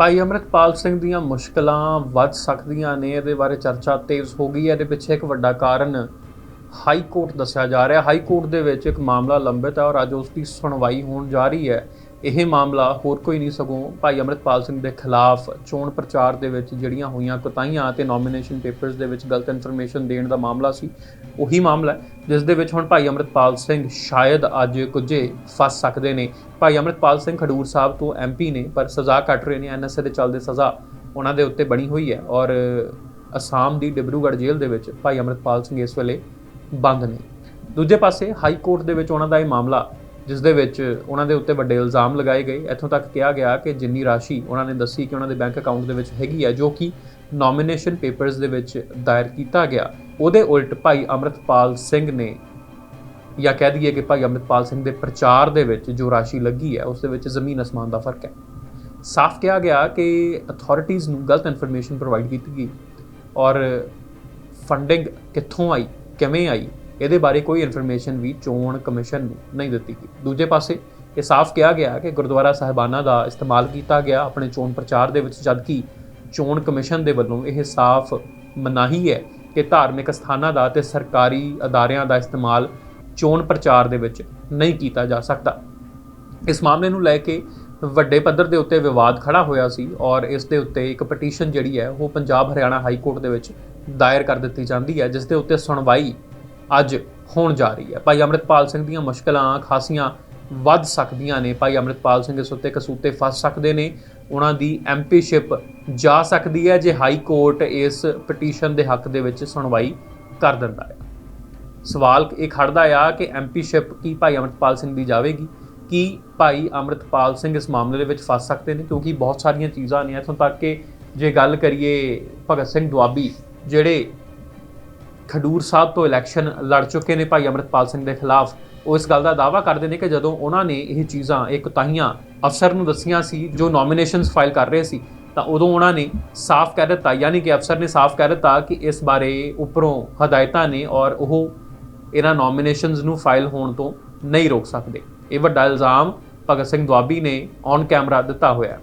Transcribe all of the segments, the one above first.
ਭਾਈ ਅਮਰਿਤਪਾਲ ਸਿੰਘ ਦੀਆਂ ਮੁਸ਼ਕਲਾਂ ਵੱਧ ਸਕਦੀਆਂ ਨੇ, ਇਹਦੇ ਬਾਰੇ ਚਰਚਾ ਤੇਜ਼ ਹੋ ਗਈ ਹੈ। ਇਹਦੇ ਪਿੱਛੇ ਇੱਕ ਵੱਡਾ ਕਾਰਨ ਹਾਈ ਕੋਰਟ ਦੱਸਿਆ ਜਾ ਰਿਹਾ ਹਾਈ ਕੋਰਟ ਦੇ ਵਿੱਚ ਇੱਕ ਮਾਮਲਾ ਲੰਬਿਤ ਹੈ ਔਰ ਅੱਜ ਉਸ ਦੀ ਸੁਣਵਾਈ ਹੋਣ ਜਾ ਰਹੀ ਹੈ। ਇਹ ਮਾਮਲਾ ਹੋਰ ਕੋਈ ਨਹੀਂ ਸਗੋਂ ਭਾਈ ਅਮਰਿਤਪਾਲ ਸਿੰਘ ਦੇ ਖਿਲਾਫ ਚੋਣ ਪ੍ਰਚਾਰ ਦੇ ਵਿੱਚ ਜਿਹੜੀਆਂ ਹੋਈਆਂ ਕੁਤਾਹੀਆਂ ਤੇ ਨੋਮੀਨੇਸ਼ਨ ਪੇਪਰਸ ਦੇ ਵਿੱਚ ਗਲਤ ਇਨਫੋਰਮੇਸ਼ਨ ਦੇਣ ਦਾ ਮਾਮਲਾ ਸੀ, ਉਹੀ ਮਾਮਲਾ ਹੈ, ਜਿਸ ਦੇ ਵਿੱਚ ਹੁਣ ਭਾਈ ਅਮਰਿਤਪਾਲ ਸਿੰਘ ਸ਼ਾਇਦ ਅੱਜ ਕੁਝੇ ਫਸ ਸਕਦੇ ਨੇ। ਭਾਈ ਅਮਰਿਤਪਾਲ ਸਿੰਘ ਖਡੂਰ ਸਾਹਿਬ ਤੋਂ ਐਮਪੀ ਨੇ, ਪਰ ਸਜ਼ਾ ਕੱਟ ਰਹੇ ਨੇ ਐਨਐਸਏ ਦੇ ਚੱਲਦੇ ਸਜ਼ਾ ਉਹਨਾਂ ਦੇ ਉੱਤੇ ਬਣੀ ਹੋਈ ਹੈ ਔਰ ਅਸਾਮ ਦੀ ਡਿਬਰੂਗੜ੍ਹ ਜੇਲ੍ਹ ਦੇ ਵਿੱਚ ਭਾਈ ਅਮਰਿਤਪਾਲ ਸਿੰਘ ਇਸ ਵੇਲੇ ਬੰਦ ਨੇ। ਦੂਜੇ ਪਾਸੇ ਹਾਈ ਕੋਰਟ ਦੇ ਵਿੱਚ ਉਹਨਾਂ ਦਾ ਇਹ ਮਾਮਲਾ ਜਿਸ ਦੇ ਵਿੱਚ ਉਹਨਾਂ ਦੇ ਉੱਤੇ ਵੱਡੇ ਇਲਜ਼ਾਮ ਲਗਾਏ ਗਏ। ਇੱਥੋਂ ਤੱਕ ਕਿਹਾ ਗਿਆ ਕਿ ਜਿੰਨੀ ਰਾਸ਼ੀ ਉਹਨਾਂ ਨੇ ਦੱਸੀ ਕਿ ਉਹਨਾਂ ਦੇ ਬੈਂਕ ਅਕਾਊਂਟ ਦੇ ਵਿੱਚ ਹੈਗੀ ਹੈ, ਜੋ ਕਿ ਨੋਮੀਨੇਸ਼ਨ ਪੇਪਰਸ ਦੇ ਵਿੱਚ ਦਾਇਰ ਕੀਤਾ ਗਿਆ। ਉਹਦੇ ਉਲਟ ਭਾਈ ਅਮਰਿਤਪਾਲ ਸਿੰਘ ਨੇ ਜਾਂ ਕਹਿ ਦਈਏ ਕਿ ਭਾਈ ਅਮਰਿਤਪਾਲ ਸਿੰਘ ਦੇ ਪ੍ਰਚਾਰ ਦੇ ਵਿੱਚ ਜੋ ਰਾਸ਼ੀ ਲੱਗੀ ਹੈ, ਉਸ ਦੇ ਵਿੱਚ ਜ਼ਮੀਨ ਅਸਮਾਨ ਦਾ ਫ਼ਰਕ ਹੈ। ਸਾਫ਼ ਕਿਹਾ ਗਿਆ ਕਿ ਅਥਾਰਟੀਆਂ ਨੂੰ ਗਲਤ ਇਨਫੋਰਮੇਸ਼ਨ ਪ੍ਰੋਵਾਈਡ ਕੀਤੀ ਗਈ ਔਰ ਫੰਡਿੰਗ ਕਿੱਥੋਂ ਆਈ, ਕਿਵੇਂ ਆਈ ਇਹਦੇ ਬਾਰੇ ਕੋਈ ਇਨਫੋਰਮੇਸ਼ਨ ਵੀ ਚੋਣ ਕਮਿਸ਼ਨ ਨੂੰ ਨਹੀਂ ਦਿੱਤੀ ਗਈ। ਦੂਜੇ ਪਾਸੇ ਇਹ ਸਾਫ਼ ਕਿਹਾ ਗਿਆ ਕਿ ਗੁਰਦੁਆਰਾ ਸਾਹਿਬਾਨਾਂ ਦਾ ਇਸਤੇਮਾਲ ਕੀਤਾ ਗਿਆ, ਆਪਣੇ ਚੋਣ ਪ੍ਰਚਾਰ ਦੇ ਵਿੱਚ ਜਦਕਿ ਚੋਣ ਕਮਿਸ਼ਨ ਦੇ ਵੱਲੋਂ ਇਹ ਸਾਫ਼ ਮਨਾਹੀ ਹੈ ਕਿ ਧਾਰਮਿਕ ਸਥਾਨਾਂ ਦਾ ਤੇ ਸਰਕਾਰੀ ਅਦਾਰਿਆਂ ਦਾ ਇਸਤੇਮਾਲ ਚੋਣ ਪ੍ਰਚਾਰ ਦੇ ਵਿੱਚ ਨਹੀਂ ਕੀਤਾ ਜਾ ਸਕਦਾ। ਇਸ ਮਾਮਲੇ ਨੂੰ ਲੈ ਕੇ ਵੱਡੇ ਪੱਧਰ ਦੇ ਉੱਤੇ ਵਿਵਾਦ ਖੜਾ ਹੋਇਆ ਸੀ ਔਰ ਇਸ ਦੇ ਉੱਤੇ ਇੱਕ ਪਟੀਸ਼ਨ ਜਿਹੜੀ ਹੈ, ਉਹ ਪੰਜਾਬ ਹਰਿਆਣਾ ਹਾਈ ਕੋਰਟ ਦੇ ਵਿੱਚ ਦਾਇਰ ਕਰ ਦਿੱਤੀ ਜਾਂਦੀ ਹੈ, ਜਿਸ ਦੇ ਉੱਤੇ ਸੁਣਵਾਈ ਅੱਜ ਹੋਣ ਜਾ ਰਹੀ ਹੈ। ਭਾਈ ਅਮਰਿਤਪਾਲ ਸਿੰਘ ਦੀਆਂ ਮੁਸ਼ਕਲਾਂ, ਖਾਸੀਆਂ ਵੱਧ ਸਕਦੀਆਂ ਨੇ। ਭਾਈ ਅਮਰਿਤਪਾਲ ਸਿੰਘ ਇਸ ਉੱਤੇ ਕਸੂਤੇ ਫਸ ਸਕਦੇ ਨੇ। ਉਹਨਾਂ ਦੀ ਐਮਪੀਸ਼ਿਪ ਜਾ ਸਕਦੀ ਹੈ, ਜੇ ਹਾਈ ਕੋਰਟ ਇਸ ਪਟੀਸ਼ਨ ਦੇ ਹੱਕ ਦੇ ਵਿੱਚ ਸੁਣਵਾਈ ਕਰ ਦਿੰਦਾ ਹੈ। ਸਵਾਲ ਇਹ ਖੜਦਾ ਆ ਕਿ ਐਮਪੀਸ਼ਿਪ ਕੀ ਭਾਈ ਅਮਰਿਤਪਾਲ ਸਿੰਘ ਦੀ ਜਾਵੇਗੀ? ਕੀ ਭਾਈ ਅਮਰਿਤਪਾਲ ਸਿੰਘ ਇਸ ਮਾਮਲੇ ਦੇ ਵਿੱਚ ਫਸ ਸਕਦੇ ਨੇ? ਕਿਉਂਕਿ ਬਹੁਤ ਸਾਰੀਆਂ ਚੀਜ਼ਾਂ ਨੇ। ਇੱਥੋਂ ਤੱਕ ਕਿ ਜੇ ਗੱਲ ਕਰੀਏ ਭਗਤ ਸਿੰਘ ਦੁਆਬੀ, ਜਿਹੜੇ ਖਡੂਰ ਸਾਹਿਬ ਤੋਂ ਇਲੈਕਸ਼ਨ ਲੜ ਚੁੱਕੇ ਨੇ ਭਾਈ ਅਮਰਿਤਪਾਲ ਸਿੰਘ ਦੇ ਖਿਲਾਫ। ਉਹ ਇਸ ਗੱਲ ਦਾ ਦਾਅਵਾ ਕਰਦੇ ਨੇ ਕਿ ਜਦੋਂ ਉਹਨਾਂ ਨੇ ਇਹ ਚੀਜ਼ਾਂ, ਇਹ ਕੁਤਾਹੀਆਂ ਅਫਸਰ ਨੂੰ ਦੱਸੀਆਂ ਸੀ, ਜੋ ਨੋਮੀਨੇਸ਼ਨਸ ਫਾਈਲ ਕਰ ਰਹੇ ਸੀ, ਤਾਂ ਉਦੋਂ ਉਹਨਾਂ ਨੇ ਸਾਫ਼ ਕਹਿ ਦਿੱਤਾ, ਯਾਨੀ ਕਿ ਅਫਸਰ ਨੇ ਸਾਫ਼ ਕਹਿ ਦਿੱਤਾ ਕਿ ਇਸ ਬਾਰੇ ਉੱਪਰੋਂ ਹਦਾਇਤਾਂ ਨੇ ਔਰ ਉਹ ਇਹਨਾਂ ਨੋਮੀਨੇਸ਼ਨਸ ਨੂੰ ਫਾਈਲ ਹੋਣ ਤੋਂ ਨਹੀਂ ਰੋਕ ਸਕਦੇ। ਇਹ ਵੱਡਾ ਇਲਜ਼ਾਮ ਭਗਤ ਸਿੰਘ ਦੁਆਬੀ ਨੇ ਔਨ ਕੈਮਰਾ ਦਿੱਤਾ ਹੋਇਆ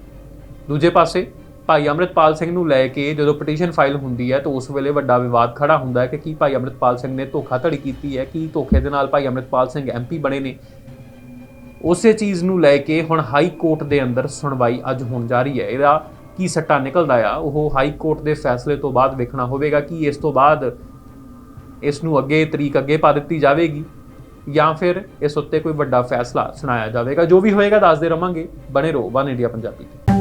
ਦੂਜੇ ਪਾਸੇ ਭਾਈ ਅਮਰਿਤਪਾਲ ਸਿੰਘ ਨੂੰ ਲੈ ਕੇ ਜਦੋਂ ਪਟੀਸ਼ਨ ਫਾਈਲ ਹੁੰਦੀ ਹੈ ਤਾਂ ਉਸ ਵੇਲੇ ਵੱਡਾ ਵਿਵਾਦ ਖੜਾ ਹੁੰਦਾ ਹੈ ਕਿ ਕੀ ਭਾਈ ਅਮਰਿਤਪਾਲ ਸਿੰਘ ਨੇ ਧੋਖਾਧੜੀ ਕੀਤੀ ਹੈ, ਕੀ ਧੋਖੇ ਦੇ ਨਾਲ ਭਾਈ ਅਮਰਿਤਪਾਲ ਸਿੰਘ ਐਮਪੀ ਬਣੇ ਨੇ। ਉਸੇ ਚੀਜ਼ ਨੂੰ ਲੈ ਕੇ ਹੁਣ ਹਾਈ ਕੋਰਟ ਦੇ ਅੰਦਰ ਸੁਣਵਾਈ ਅੱਜ ਹੋਣ ਜਾ ਰਹੀ ਹੈ। ਇਹਦਾ ਕੀ ਸੱਟਾ ਨਿਕਲਦਾ ਆ? ਉਹ ਹਾਈ ਕੋਰਟ ਦੇ ਫੈਸਲੇ ਤੋਂ ਬਾਅਦ ਵੇਖਣਾ ਹੋਵੇਗਾ ਕਿ ਇਸ ਤੋਂ ਬਾਅਦ ਇਸ ਨੂੰ ਅੱਗੇ ਤਰੀਕ ਅੱਗੇ ਪਾ ਦਿੱਤੀ ਜਾਵੇਗੀ ਜਾਂ ਫਿਰ ਇਸ ਉੱਤੇ ਕੋਈ ਵੱਡਾ ਫੈਸਲਾ ਸੁਣਾਇਆ ਜਾਵੇਗਾ। ਜੋ ਵੀ ਹੋਏਗਾ, ਦੱਸਦੇ ਰਵਾਂਗੇ। ਬਣੇ ਰਹੋ, One India Punjabi.